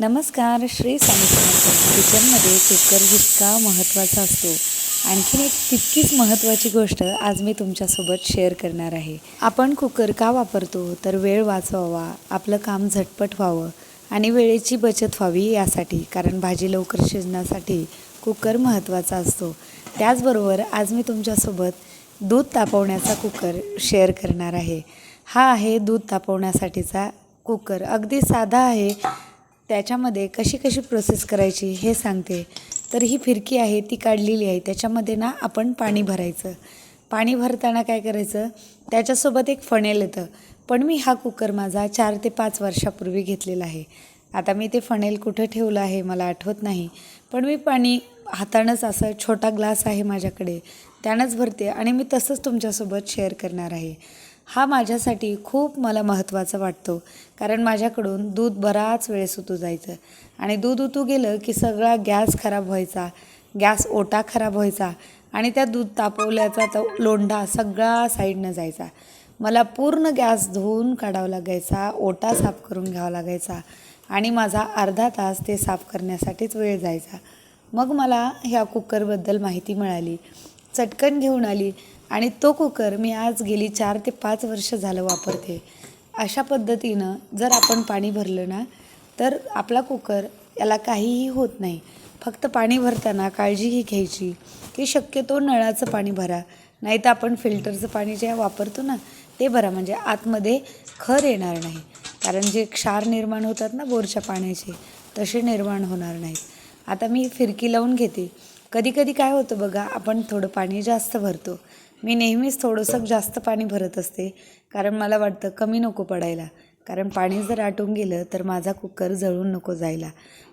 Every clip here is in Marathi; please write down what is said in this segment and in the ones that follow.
नमस्कार श्री स्वामी समर्थ. किचनमध्ये कुकर जितका महत्त्वाचा असतो आणखीन एक तितकीच महत्त्वाची गोष्ट आज मी तुमच्यासोबत शेअर करणार आहे. आपण कुकर का वापरतो? तर वेळ वाचवावा आपलं काम झटपट व्हावं आणि वेळेची बचत व्हावी यासाठी कारण भाजी लवकर शिजण्यासाठी कुकर महत्त्वाचा असतो. त्याचबरोबर आज मी तुमच्यासोबत दूध तापवण्याचा कुकर शेअर करणार आहे. हा आहे दूध तापवण्यासाठीचा कुकर. अगदी साधा आहे त्याच्यामध्ये कशी कशी प्रोसेस करायची हे सांगते. तर ही फिरकी आहे ती काढलेली आहे. त्याच्यामध्ये ना आपण पाणी भरायचं. पाणी भरताना काय करायचं त्याच्यासोबत एक फणेल येतं. पण मी हा कुकर माझा चार ते पाच वर्षापूर्वी घेतलेला आहे. आता मी ते फणेल कुठं ठेवलं आहे मला आठवत नाही. पण मी पाणी हातानंच असं छोटा ग्लास आहे माझ्याकडे. त्यानंच भरते आणि मी तसंच तुमच्यासोबत शेअर करणार आहे. हा माझ्यासाठी खूप मला महत्त्वाचा वाटतो. कारण माझ्याकडून दूध बराच वेळेस उतू जायचं. आणि दूध उतू गेलं की सगळा गॅस खराब व्हायचा. गॅस ओटा खराब व्हायचा. आणि त्या दूध तापवल्याचा तो लोंढा सगळा साईडनं जायचा. मला पूर्ण गॅस धुवून काढावा लागायचा ओटा साफ करून घ्यावा लागायचा आणि माझा अर्धा तास ते साफ करण्यासाठीच वेळ जायचा. मग मला ह्या कुकरबद्दल माहिती मिळाली. चटकन घेऊन आली. आणि तो कुकर मी आज गेली चार ते पाच वर्ष झालं वापरते. अशा पद्धतीनं जर आपण पाणी भरलं ना तर आपला कुकर याला काहीही होत नाही. फक्त पाणी भरताना काळजी ही घ्यायची की शक्यतो नळाचं पाणी भरा. नाही तर आपण फिल्टरचं पाणी जे वापरतो ना ते भरा. म्हणजे आतमध्ये खर येणार नाही. कारण जे क्षार निर्माण होतात ना बोरच्या पाण्याचे तसे निर्माण होणार नाहीत. आता मी फिरकी लावून घेते. कधी कधी काय होतं बघा आपण थोडं पाणी जास्त भरतो. मी नेहमीच थोडंसं जास्त पाणी भरत असते. कारण मला वाटतं कमी नको पडायला. कारण पाणी जर आटून गेलं तर माझा कुकर जळून नको जायला.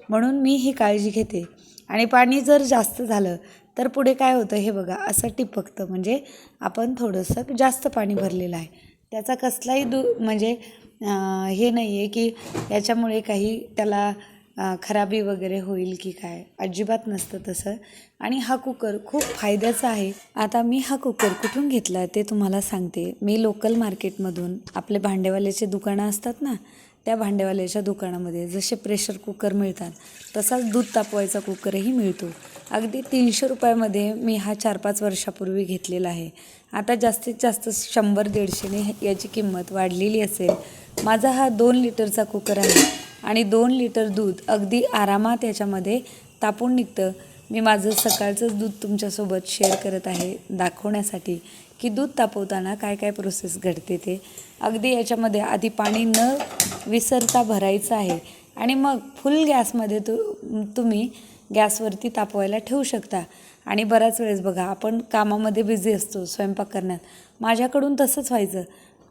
म्हणून मी ही काळजी घेते. आणि पाणी जर जास्त झालं तर पुढे काय होतं हे बघा असं टिपकतं. म्हणजे आपण थोडंसं जास्त पाणी भरलेलं आहे. त्याचा कसलाही दु म्हणजे हे नाही आहे की याच्यामुळे काही त्याला खराबी वगैरे होईल की काय अजिबात नसतं तसं. आणि हा कुकर खूप फायद्याचा आहे. आता मी हा कुकर कुठून घेतला ते तुम्हाला सांगते. मी लोकल मार्केटमधून आपले भांडेवाल्याचे दुकानं असतात ना त्या भांडेवाल्याच्या दुकानामध्ये जसे प्रेशर कुकर मिळतात तसाच दूध तापवायचा कुकरही मिळतो. अगदी तीनशे रुपयामध्ये मी हा चार पाच वर्षापूर्वी घेतलेला आहे. आता जास्तीत जास्त शंभर दीडशेने याची किंमत वाढलेली असेल. माझा हा दोन लिटरचा कुकर आहे. आणि दोन लिटर दूध अगदी आरामात याच्यामध्ये तापून निघतं. मी माझं सकाळचंच दूध तुमच्यासोबत शेअर करत आहे दाखवण्यासाठी की दूध तापवताना काय काय प्रोसेस घडते ते. अगदी याच्यामध्ये आधी पाणी न विसरता भरायचं आहे आणि मग फुल गॅसमध्ये तु तुम्ही गॅसवरती तापवायला ठेवू शकता. आणि बऱ्याच वेळेस बघा आपण कामामध्ये बिझी असतो स्वयंपाक करण्यात. माझ्याकडून तसंच व्हायचं.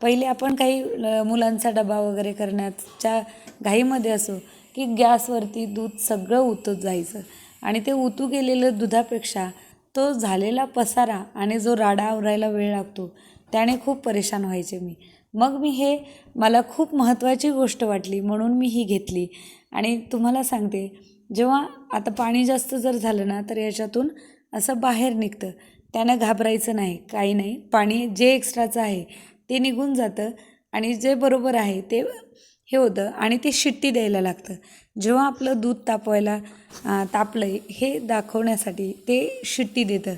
पहिले आपण काही मुलांचा डबा वगैरे करण्याच्या घाईमध्ये असो की गॅसवरती दूध सगळं उतत जायचं. आणि ते उतू गेलेलं दुधापेक्षा तो झालेला पसारा आणि जो राडा आवरायला वेळ लागतो त्याने खूप परेशान व्हायचे मी. मग मी हे मला खूप महत्त्वाची गोष्ट वाटली म्हणून मी ही घेतली. आणि तुम्हाला सांगते जेव्हा आता पाणी जास्त जर झालं ना तर याच्यातून असं बाहेर निघतं. त्यानं घाबरायचं नाही काही नाही. पाणी जे एक्स्ट्राचं आहे ते निघून जातं आणि जे बरोबर आहे ते हे होतं आणि ते शिट्टी द्यायला लागतं. जेव्हा आपलं दूध तापवायला तापलं हे दाखवण्यासाठी ते शिट्टी देतं.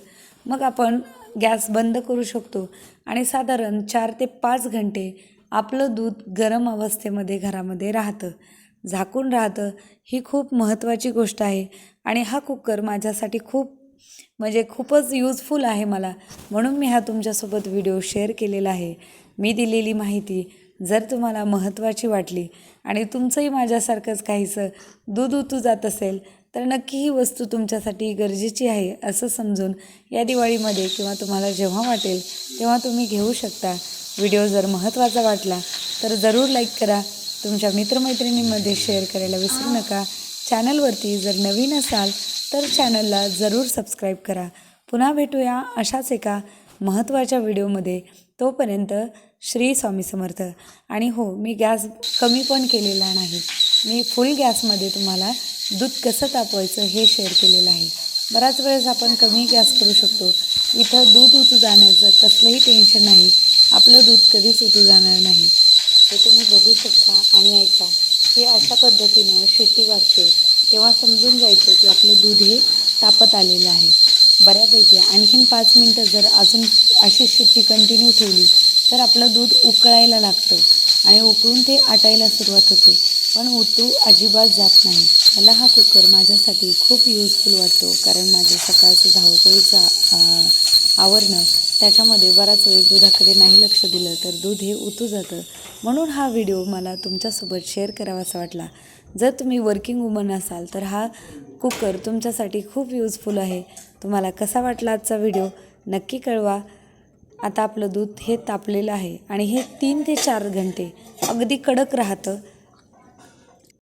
मग आपण गॅस बंद करू शकतो आणि साधारण चार ते पाच घंटे आपलं दूध गरम अवस्थेमध्ये घरामध्ये राहतं. झाकून राहतं ही खूप महत्त्वाची गोष्ट आहे आणि हा कुकर माझ्यासाठी खूप म्हणजे खूपच यूजफुल आहे मला. म्हणून मी हा तुमच्यासोबत व्हिडिओ शेअर केलेला आहे. मी दिलेली माहिती जर तुम्हाला महत्त्वाची वाटली आणि तुमचंही माझ्यासारखंच काहीसं दूध उतू जात असेल तर नक्की ही वस्तू तुमच्यासाठी गरजेची आहे असं समजून या दिवाळीमध्ये किंवा तुम्हाला जेव्हा वाटेल तेव्हा तुम्ही घेऊ शकता. व्हिडिओ जर महत्त्वाचा वाटला तर जरूर लाईक करा. तुमच्या मित्रमैत्रिणींमध्ये शेअर करायला विसरू नका. चॅनलवरती जर नवीन असाल तर चॅनलला जरूर सबस्क्राईब करा. पुन्हा भेटूया अशाच एका महत्त्वाच्या व्हिडिओमध्ये. तोपर्यंत श्री स्वामी समर्थ. आणि हो मी गॅस कमी पण केलेला नाही. मी फुल गॅसमध्ये तुम्हाला दूध कसं तापवायचं हे शेअर केलेलं आहे. बऱ्याच वेळेस आपण कमी गॅस करू शकतो. इथं दूध उतू जाण्याचं कसलंही टेन्शन नाही. आपलं दूध कधीच उतू जाणार नाही. ते तुम्ही बघू शकता आणि ऐका. हे अशा पद्धतीनं शिट्टी वाजते. तेव्हा समजून जायचं की आपलं दूध हे तापत आलेलं आहे. बऱ्यापैकी आणखीन पाच मिनटं जर अजून अशी शिट्टी कंटिन्यू ठेवली तर आपलं दूध उकळायला लागतं आणि उकळून ते आटायला सुरुवात होते. पण उतू अजिबात जात नाही. मला हा कुकर माझ्यासाठी खूप युजफुल वाटतो कारण माझे सकाळचं धावपळीचं आवरणं त्याच्यामध्ये बराच वेळ दुधाकडे नाही लक्ष दिलं तर दूध हे उतू जातं. म्हणून हा व्हिडिओ मला तुमच्यासोबत शेअर करावासा वाटला. जर तुम्ही वर्किंग वुमन असाल तर हा कुकर तुमच्यासाठी खूप यूजफुल आहे. तुम्हाला कसा वाटला आजचा व्हिडिओ नक्की कळवा. आता आपलं दूध हे तापलेलं आहे आणि हे तीन ते चार घंटे अगदी कडक राहतं.